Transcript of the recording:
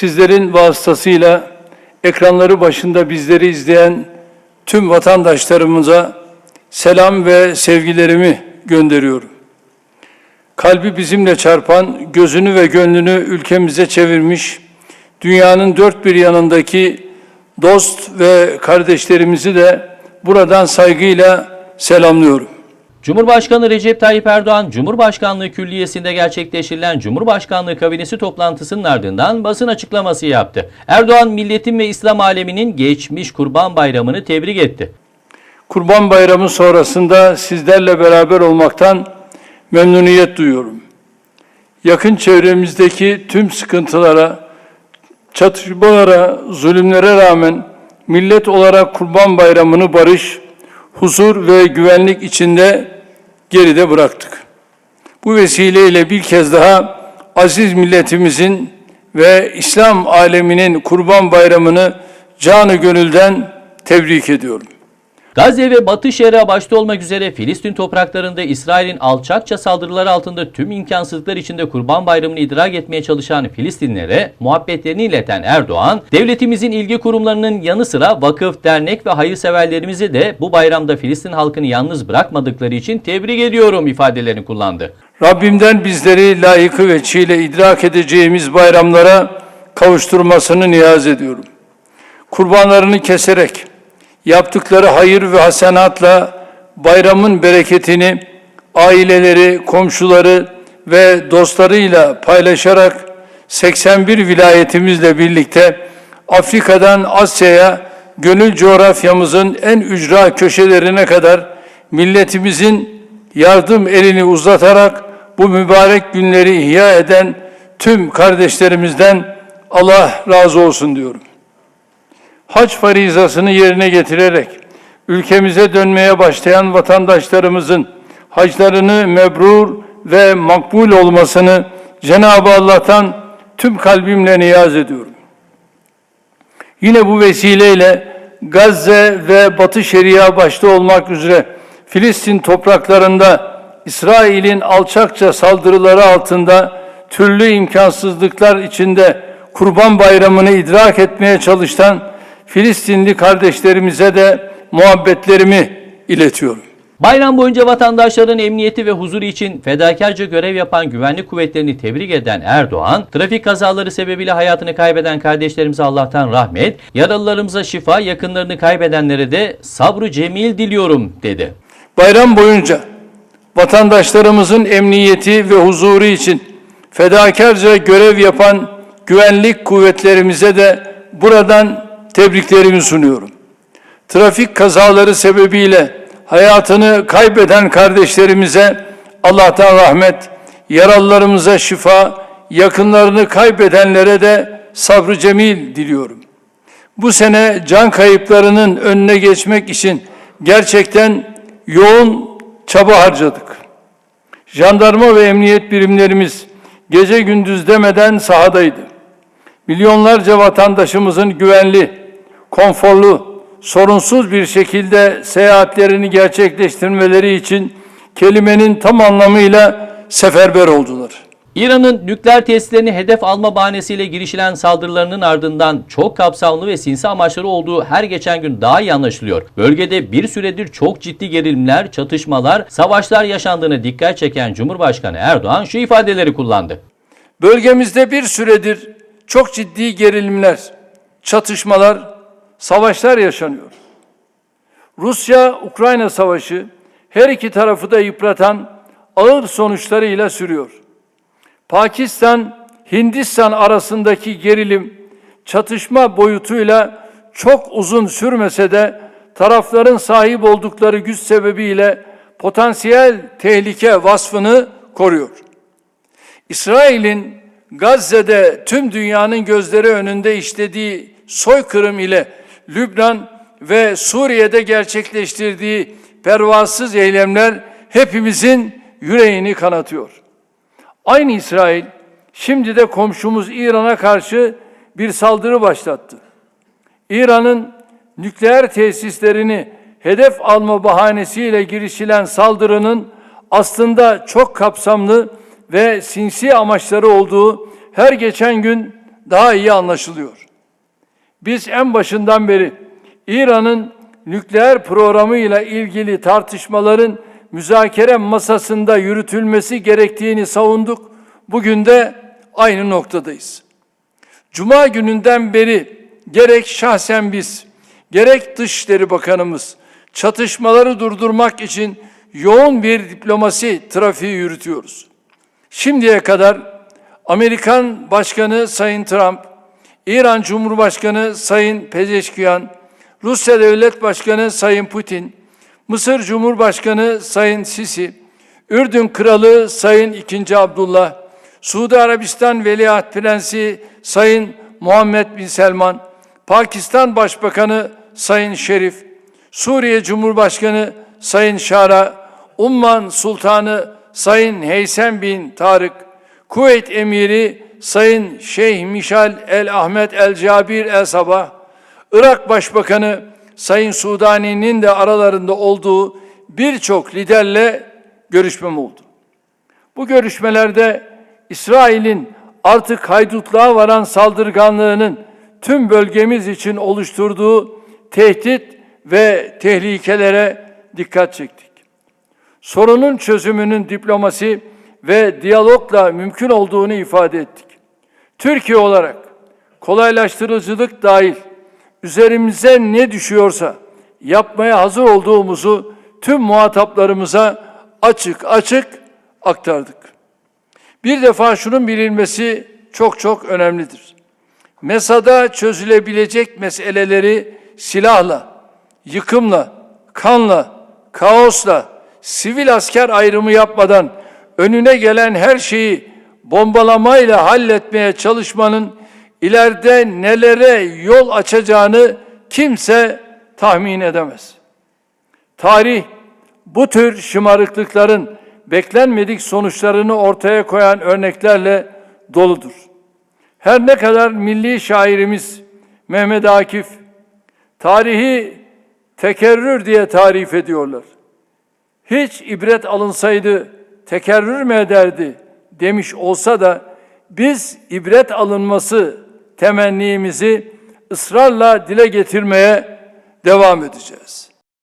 sizlerin vasıtasıyla ekranları başında bizleri izleyen tüm vatandaşlarımıza selam ve sevgilerimi gönderiyorum. Kalbi bizimle çarpan, gözünü ve gönlünü ülkemize çevirmiş, dünyanın dört bir yanındaki dost ve kardeşlerimizi de buradan saygıyla selamlıyorum. Cumhurbaşkanı Recep Tayyip Erdoğan, Cumhurbaşkanlığı Külliyesi'nde gerçekleştirilen Cumhurbaşkanlığı kabinesi toplantısının ardından basın açıklaması yaptı. Erdoğan, milletin ve İslam aleminin geçmiş Kurban Bayramı'nı tebrik etti. Kurban Bayramı sonrasında sizlerle beraber olmaktan memnuniyet duyuyorum. Yakın çevremizdeki tüm sıkıntılara, çatışmalara, zulümlere rağmen millet olarak Kurban Bayramı'nı barış, huzur ve güvenlik içinde geride bıraktık. Bu vesileyle bir kez daha aziz milletimizin ve İslam aleminin Kurban Bayramı'nı canı gönülden tebrik ediyorum. Gazze ve Batı Şeria başta olmak üzere Filistin topraklarında İsrail'in alçakça saldırıları altında tüm imkansızlıklar içinde Kurban Bayramı'nı idrak etmeye çalışan Filistinlere muhabbetlerini ileten Erdoğan, devletimizin ilgi kurumlarının yanı sıra vakıf, dernek ve hayırseverlerimizi de bu bayramda Filistin halkını yalnız bırakmadıkları için tebrik ediyorum ifadelerini kullandı. Rabbimden bizleri layıkı ve çiğle idrak edeceğimiz bayramlara kavuşturmasını niyaz ediyorum. Kurbanlarını keserek, yaptıkları hayır ve hasenatla bayramın bereketini aileleri, komşuları ve dostlarıyla paylaşarak 81 vilayetimizle birlikte Afrika'dan Asya'ya, gönül coğrafyamızın en ücra köşelerine kadar milletimizin yardım elini uzatarak bu mübarek günleri ihya eden tüm kardeşlerimizden Allah razı olsun diyorum hac farizasını yerine getirerek ülkemize dönmeye başlayan vatandaşlarımızın haclarını mebrur ve makbul olmasını Cenab-ı Allah'tan tüm kalbimle niyaz ediyorum. Yine bu vesileyle Gazze ve Batı Şeria başta olmak üzere Filistin topraklarında İsrail'in alçakça saldırıları altında türlü imkansızlıklar içinde Kurban Bayramı'nı idrak etmeye çalışan Filistinli kardeşlerimize de muhabbetlerimi iletiyorum. Bayram boyunca vatandaşların emniyeti ve huzuru için fedakarca görev yapan güvenlik kuvvetlerini tebrik eden Erdoğan, trafik kazaları sebebiyle hayatını kaybeden kardeşlerimize Allah'tan rahmet, yaralılarımıza şifa, yakınlarını kaybedenlere de sabrı cemil diliyorum dedi. Bayram boyunca vatandaşlarımızın emniyeti ve huzuru için fedakarca görev yapan güvenlik kuvvetlerimize de buradan tebriklerimi sunuyorum. Trafik kazaları sebebiyle hayatını kaybeden kardeşlerimize Allah'tan rahmet, yaralılarımıza şifa, yakınlarını kaybedenlere de sabrı cemil diliyorum. Bu sene can kayıplarının önüne geçmek için gerçekten yoğun çaba harcadık. Jandarma ve emniyet birimlerimiz gece gündüz demeden sahadaydı. Milyonlarca vatandaşımızın güvenli, konforlu, sorunsuz bir şekilde seyahatlerini gerçekleştirmeleri için kelimenin tam anlamıyla seferber oldular. İran'ın nükleer tesislerini hedef alma bahanesiyle girişilen saldırılarının ardından çok kapsamlı ve sinsi amaçları olduğu her geçen gün daha iyi anlaşılıyor. Bölgede bir süredir çok ciddi gerilimler, çatışmalar, savaşlar yaşandığını dikkat çeken Cumhurbaşkanı Erdoğan şu ifadeleri kullandı. Bölgemizde bir süredir çok ciddi gerilimler, çatışmalar, savaşlar yaşanıyor. Rusya-Ukrayna savaşı her iki tarafı da yıpratan ağır sonuçlarıyla sürüyor. Pakistan, Hindistan arasındaki gerilim çatışma boyutuyla çok uzun sürmese de tarafların sahip oldukları güç sebebiyle potansiyel tehlike vasfını koruyor. İsrail'in Gazze'de tüm dünyanın gözleri önünde işlediği soykırım ile Lübnan ve Suriye'de gerçekleştirdiği pervasız eylemler hepimizin yüreğini kanatıyor. Aynı İsrail şimdi de komşumuz İran'a karşı bir saldırı başlattı. İran'ın nükleer tesislerini hedef alma bahanesiyle girişilen saldırının aslında çok kapsamlı ve sinsi amaçları olduğu her geçen gün daha iyi anlaşılıyor. Biz en başından beri İran'ın nükleer programıyla ilgili tartışmaların müzakere masasında yürütülmesi gerektiğini savunduk. Bugün de aynı noktadayız. Cuma gününden beri gerek şahsen biz, gerek Dışişleri Bakanımız çatışmaları durdurmak için yoğun bir diplomasi trafiği yürütüyoruz. Şimdiye kadar Amerikan Başkanı Sayın Trump, İran Cumhurbaşkanı Sayın Pezeşkiyan, Rusya Devlet Başkanı Sayın Putin, Mısır Cumhurbaşkanı Sayın Sisi, Ürdün Kralı Sayın II. Abdullah, Suudi Arabistan Veliaht Prensi Sayın Muhammed Bin Selman, Pakistan Başbakanı Sayın Şerif, Suriye Cumhurbaşkanı Sayın Şara, Umman Sultanı Sayın Heysem bin Tarık, Kuveyt Emiri Sayın Şeyh Mişal El Ahmet El Cabir El Sabah, Irak Başbakanı Sayın Sudani'nin de aralarında olduğu birçok liderle görüşmem oldu. Bu görüşmelerde İsrail'in artık haydutluğa varan saldırganlığının tüm bölgemiz için oluşturduğu tehdit ve tehlikelere dikkat çektik. Sorunun çözümünün diplomasi ve diyalogla mümkün olduğunu ifade ettik. Türkiye olarak kolaylaştırıcılık dahil üzerimize ne düşüyorsa yapmaya hazır olduğumuzu tüm muhataplarımıza açık açık aktardık. Bir defa şunun bilinmesi çok çok önemlidir. Mesada çözülebilecek meseleleri silahla, yıkımla, kanla, kaosla, sivil asker ayrımı yapmadan önüne gelen her şeyi bombalamayla halletmeye çalışmanın ileride nelere yol açacağını kimse tahmin edemez. Tarih bu tür şımarıklıkların beklenmedik sonuçlarını ortaya koyan örneklerle doludur. Her ne kadar milli şairimiz Mehmet Akif tarihi tekerrür diye tarif ediyorlar. Hiç ibret alınsaydı tekerrür mü ederdi demiş olsa da biz ibret alınması temennimizi ısrarla dile getirmeye devam edeceğiz.